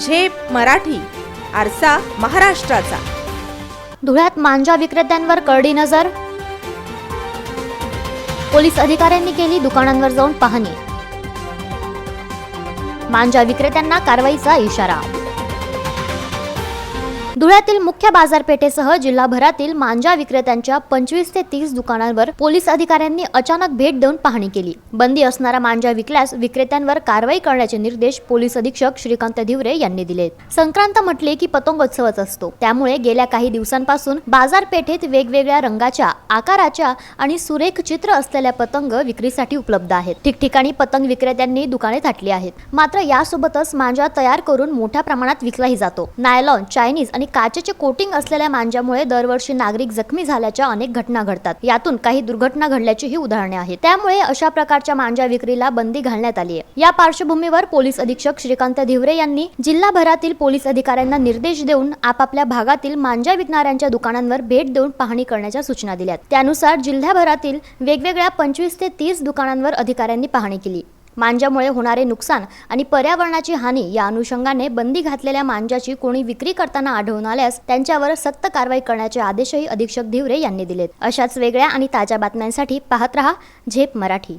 झेप मराठी आरसा महाराष्ट्राचा. धुळ्यात मांजा विक्रेत्यांवर करडी नजर. पोलीस अधिकाऱ्यांनी केली दुकानांवर जाऊन पाहणी. मांजा विक्रेत्यांना कारवाईचा इशारा. धुळ्यातील मुख्य बाजारपेठेसह जिल्हाभरातील मांजा विक्रेत्यांच्या पंचवीस ते तीस दुकानांवर पोलीस अधिकाऱ्यांनी अचानक भेट देऊन पाहणी केली. बंदी असणारा मांजा विकल्यास विक्रेत्यांवर कारवाई करण्याचे निर्देश पोलीस अधीक्षक श्रीकांत धिवरे यांनी दिले संक्रांत म्हटले की पतंगोत्सवच असतो. त्यामुळे गेल्या काही दिवसांपासून बाजारपेठेत वेगवेगळ्या रंगाच्या आकाराच्या आणि सुरेख चित्र असलेल्या पतंग विक्रीसाठी उपलब्ध आहेत. ठिकठिकाणी पतंग विक्रेत्यांनी दुकाने थाटली आहेत. मात्र यासोबतच मांजा तयार करून मोठ्या प्रमाणात विकलाही जातो. नायलॉन चायनीज आणि काचेचे कोटिंग असलेल्या मांजामुळे दरवर्षी नागरिक जखमी झाल्याच्या अनेक घटना घडतात. यातून काही दुर्घटना घडल्याचीही उदाहरणे आहेत. त्यामुळे अशा प्रकारच्या मांजा विक्रीला बंदी घालण्यात आली आहे. या पार्श्वभूमीवर पोलीस अधीक्षक श्रीकांत धिवरे यांनी जिल्हाभरातील पोलीस अधिकाऱ्यांना निर्देश देऊन आपापल्या भागातील मांजा विकणाऱ्यांच्या दुकानांवर भेट देऊन पाहणी करण्याच्या सूचना दिल्यात. त्यानुसार जिल्ह्याभरातील वेगवेगळ्या पंचवीस ते तीस दुकानांवर अधिकाऱ्यांनी पाहणी केली. मांजामुळे होणारे नुकसान आणि पर्यावरणाची हानी या अनुषंगाने बंदी घातलेल्या मांजाची कोणी विक्री करताना आढळून आल्यास त्यांच्यावर सक्त कारवाई करण्याचे आदेशही अधीक्षक धिवरे यांनी दिलेत. अशाच वेगळ्या आणि ताज्या बातम्यांसाठी पाहत रहा झेप मराठी.